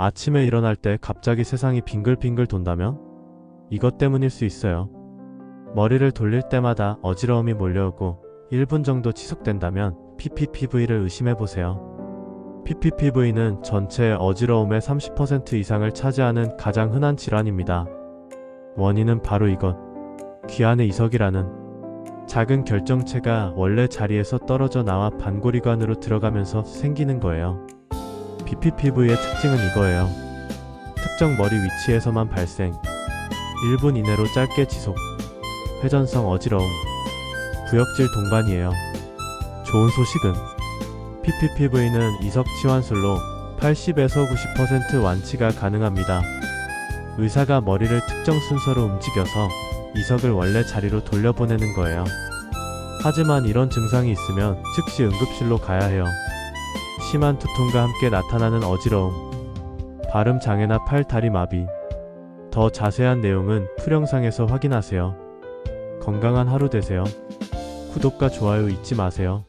아침에 일어날 때 갑자기 세상이 빙글빙글 돈다면? 이것 때문일 수 있어요. 머리를 돌릴 때마다 어지러움이 몰려오고 1분 정도 지속된다면 PPPV를 의심해보세요. PPPV는 전체 어지러움의 30% 이상을 차지하는 가장 흔한 질환입니다. 원인은 바로 이것. 귀 안의 이석이라는 작은 결정체가 원래 자리에서 떨어져 나와 반고리관으로 들어가면서 생기는 거예요. BPPV의 특징은 이거예요. 특정 머리 위치에서만 발생. 1분 이내로 짧게 지속. 회전성 어지러움. 구역질 동반이에요. 좋은 소식은 PPPV는 이석 치환술로 80에서 90% 완치가 가능합니다. 의사가 머리를 특정 순서로 움직여서 이석을 원래 자리로 돌려보내는 거예요. 하지만 이런 증상이 있으면 즉시 응급실로 가야 해요. 심한 두통과 함께 나타나는 어지러움, 발음 장애나 팔, 다리 마비. 더 자세한 내용은 풀 영상에서 확인하세요. 건강한 하루 되세요. 구독과 좋아요 잊지 마세요.